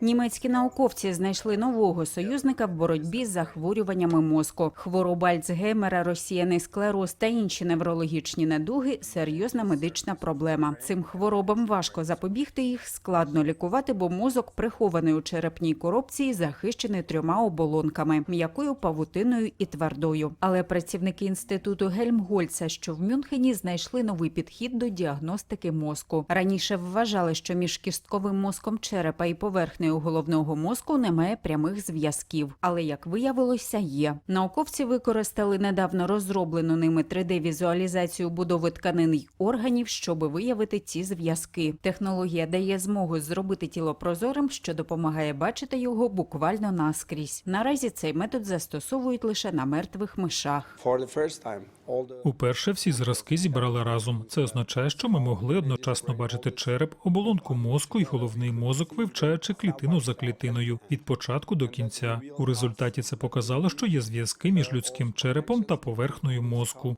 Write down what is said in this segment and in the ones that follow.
Німецькі науковці знайшли нового союзника в боротьбі з захворюваннями мозку. Хвороба Альцгеймера, розсіяний склероз та інші неврологічні недуги серйозна медична проблема. Цим хворобам важко запобігти їх, складно лікувати, бо мозок прихований у черепній коробці, захищений трьома оболонками м'якою павутиною і твердою. Але працівники інституту Гельмгольца, що в Мюнхені, знайшли новий підхід до діагностики мозку. Раніше вважали, що між кістковим мозком черепа і поверхнею головного мозку немає прямих зв'язків. Але як виявилося, є. Науковці використали недавно розроблену ними 3D-візуалізацію будови тканин й органів, щоб виявити ці зв'язки. Технологія дає змогу зробити тіло прозорим, що допомагає бачити його буквально наскрізь. Наразі цей метод застосовують лише на мертвих мишах. For the first time, Уперше всі зразки зібрали разом. Це означає, що ми могли одночасно бачити череп, оболонку мозку і головний мозок, вивчаючи клітину за клітиною від початку до кінця. У результаті це показало, що є зв'язки між людським черепом та поверхнею мозку.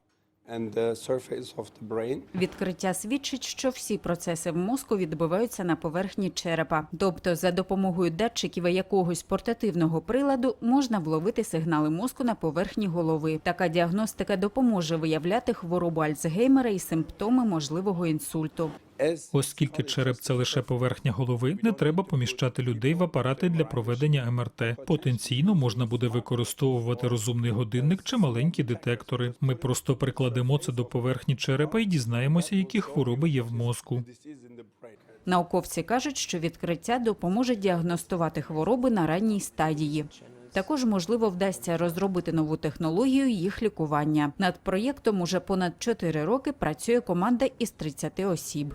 Відкриття свідчить, що всі процеси в мозку відбуваються на поверхні черепа. Тобто, за допомогою датчиків якогось портативного приладу можна вловити сигнали мозку на поверхні голови. Така діагностика допоможе виявляти хворобу Альцгеймера і симптоми можливого інсульту. Оскільки череп це лише поверхня голови, не треба поміщати людей в апарати для проведення МРТ. Потенційно можна буде використовувати розумний годинник чи маленькі детектори. Ми просто прикладемо це до поверхні черепа і дізнаємося, які хвороби є в мозку. Науковці кажуть, що відкриття допоможе діагностувати хвороби на ранній стадії. Також можливо вдасться розробити нову технологію їх лікування. Над проєктом уже понад 4 роки працює команда із 30 осіб.